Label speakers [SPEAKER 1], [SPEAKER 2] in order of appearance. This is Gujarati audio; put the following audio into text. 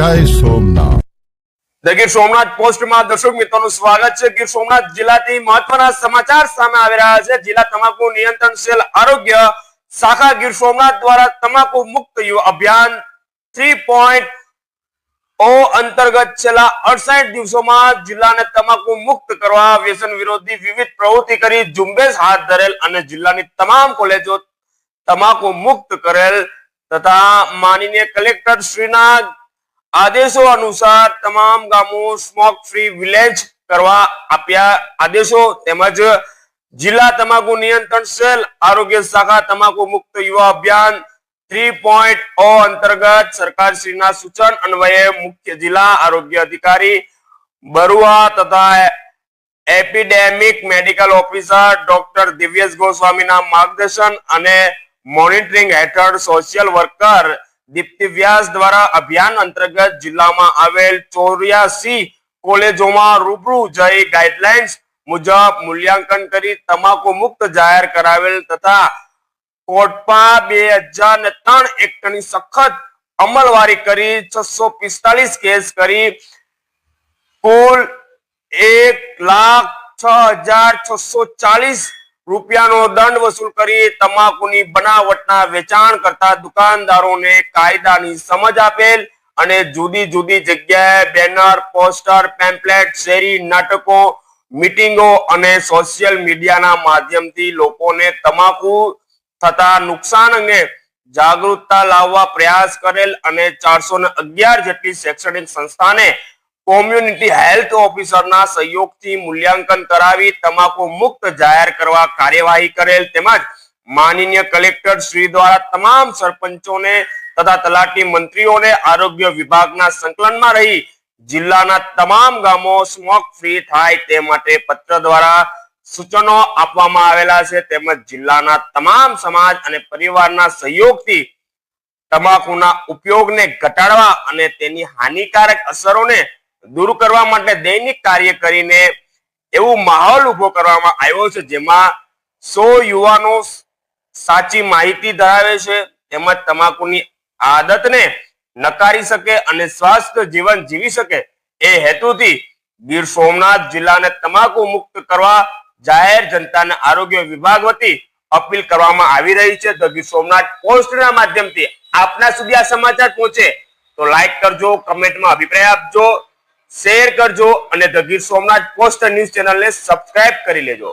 [SPEAKER 1] જય સોમનાથ.
[SPEAKER 2] ગીર સોમનાથ પોસ્ટમાં દર્શક મિત્રોનું સ્વાગત છે. ગીર સોમનાથ જિલ્લાથી મહત્વના સમાચાર સામે આવી રહ્યા છે. જિલ્લા તમાકુ નિયંત્રણ સેલ આરોગ્ય શાખા ગીર સોમનાથ દ્વારા તમાકુ મુક્ત અભિયાન થ્રી પોઈન્ટ ઓ અંતર્ગત છેલ્લા અડસાઠ દિવસોમાં જિલ્લાને તમાકુ મુક્ત કરવા વ્યસન વિરોધી વિવિધ પ્રવૃત્તિ કરી ઝુંબેશ હાથ ધરેલ અને જિલ્લાની તમામ કોલેજો તમાકુ મુક્ત કરેલ તથા માનનીય કલેક્ટર શ્રીના આદેશો અનુસાર તમામ ગામો સ્મોક ફ્રી વિલેજ કરવા આપ્યા આદેશો તેમજ જિલ્લા તમાકુ નિયંત્રણ સેલ આરોગ્ય શાખા તમાકુ મુક્ત યુવા અભિયાન થ્રી પોઈન્ટ ઓ અંતર્ગત સરકારશ્રીના સૂચન અન્વયે મુખ્ય જિલ્લા આરોગ્ય અધિકારી બરુઆ તથા epidemic medical officer doctor Divyesh ગોસ્વામીના માર્ગદર્શન અને મોનિટરિંગ હેઠળ સોશિયલ વર્કર દીપ્તિ વ્યાસ દ્વારા અભિયાન અંતર્ગત જિલ્લામાં આવેલ ચોર્યાસી કોલેજોમાં રૂબરૂ જઈ ગાઈડલાઇન્સ મુજબ મૂલ્યાંકન કરી તમાકુ મુક્ત જાહેર કરાવેલ તથા કોટપા બે હજાર ને ત્રણ એક્ટની સખત અમલવારી કરી છસો પિસ્તાલીસ કેસ કરી. કુલ એક લાખ છ હજાર છસો ચાલીસ રૂપિયાનો દંડ વસૂલ કરી તમાકુની બનાવટના વેચાણ કરતા દુકાનદારોને કાયદાની સમજ આપેલ અને જુદી જુદી જગ્યાએ બેનર, પોસ્ટર, પેમ્પલેટ, શેરી, નાટકો, મીટિંગો અને સોશિયલ મીડિયાના માધ્યમથી લોકોને તમાકુ થતા નુકસાન અંગે જાગૃતતા લાવવા પ્રયાસ કરેલ અને ચારસો જેટલી શૈક્ષણિક સંસ્થાને કોમ્યુનિટી હેલ્થ ઓફિસરના સહયોગથી મૂલ્યાંકન કરાવી તમાકુ મુક્ત જાહેર કરવા કાર્યવાહી કરેલ તેમજ માનનીય કલેક્ટર શ્રી દ્વારા તમામ સરપંચોને તથા તલાટી મંત્રીઓને આરોગ્ય વિભાગના સંકલનમાં રહી જિલ્લાના તમામ ગામો સ્મોક ફ્રી થાય તે માટે પત્ર દ્વારા સૂચનો આપવામાં આવેલા છે તેમજ જિલ્લાના તમામ સમાજ અને પરિવારના સહયોગથી તમાકુના ઉપયોગને ઘટાડવા અને તેની હાનિકારક અસરોને દૂર કરવા માટે દૈનિક કાર્ય કરીને એવું માહોલ ઊભો કરવામાં આવ્યો છે, જેમાં સો યુવાનો સાચી માહિતી ધરાવે છે, તેમજ તમાકુની આદતને નકારી શકે અને સ્વસ્થ જીવન જીવી શકે એ હેતુથી ગીર સોમનાથ જિલ્લાને તમાકુ મુક્ત કરવા જાહેર જનતાને આરોગ્ય વિભાગ વતી અપીલ કરવામાં આવી રહી છે. તો ગીર સોમનાથ પોસ્ટના માધ્યમથી આપના સુધી આ સમાચાર પહોંચે. તો લાઈક કરજો કમેન્ટમાં અભિપ્રાય આપજો. શેર કરજો અને the Gir Somnath poster news ચેનલને સબસ્ક્રાઇબ કરી લેજો.